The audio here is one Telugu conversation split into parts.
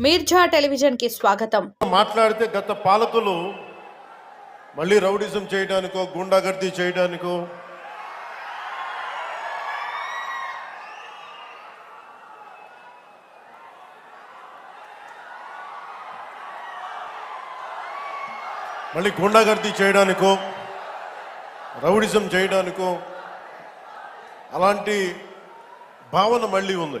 మీర్జా టెలివిజన్కి స్వాగతం. మాట్లాడితే గత పాలకులు మళ్ళీ రౌడిజం చేయడానికో గుండాగర్దీ చేయడానికో మళ్ళీ గుండాగర్దీ చేయడానికో రౌడిజం చేయడానికో అలాంటి భావన మళ్ళీ ఉంది.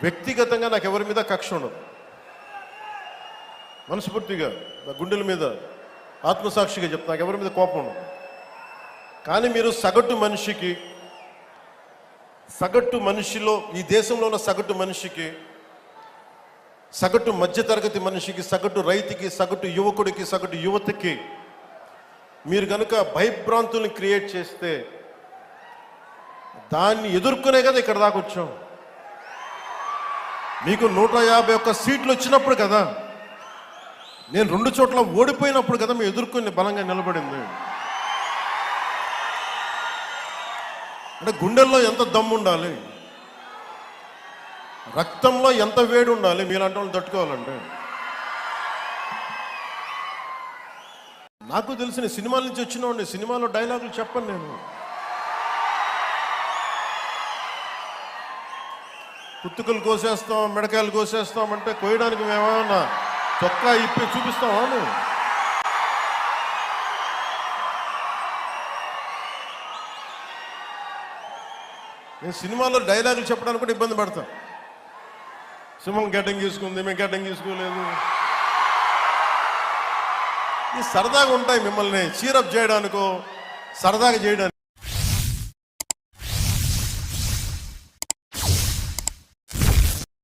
వ్యక్తిగతంగా నాకు ఎవరి మీద కక్ష ఉండదు. మనస్ఫూర్తిగా నా గుండెల మీద ఆత్మసాక్షిగా చెప్తా నాకు ఎవరి మీద కోపం ఉండదు. కానీ మీరు సగటు మనిషికి సగటు మనిషిలో ఈ దేశంలో ఉన్న సగటు మనిషికి సగటు మధ్యతరగతి మనిషికి సగటు రైతుకి సగటు యువకుడికి సగటు యువతకి మీరు కనుక భయభ్రాంతుల్ని క్రియేట్ చేస్తే దాన్ని ఎదుర్కొనే కదా ఇక్కడ దాకా వచ్చాం. మీకు నూట యాభై ఒక్క సీట్లు వచ్చినప్పుడు కదా నేను రెండు చోట్ల ఓడిపోయినప్పుడు కదా మేము ఎదుర్కొని బలంగా నిలబడింది. అంటే గుండెల్లో ఎంత దమ్ము ఉండాలి? రక్తంలో ఎంత వేడి ఉండాలి? మీలాంటి వాళ్ళు తట్టుకోవాలంటే. నాకు తెలిసిన సినిమాల నుంచి వచ్చిన సినిమాలో డైలాగులు చెప్పను నేను. కుత్తుకలు కోసేస్తాం మిడకాయలు కోసేస్తాం అంటే కోయడానికి మేమేమన్నా చొక్కా ఇప్పి చూపిస్తావా నువ్వు? నేను సినిమాలో డైలాగులు చెప్పడానికి కూడా ఇబ్బంది పడతాం. సింహం గడ్డం తీసుకుంది మేము గడ్డం తీసుకోలేదు ఇది సరదాగా ఉంటాయి మిమ్మల్ని చీరప్ చేయడానికో సరదాగా చేయడానికి.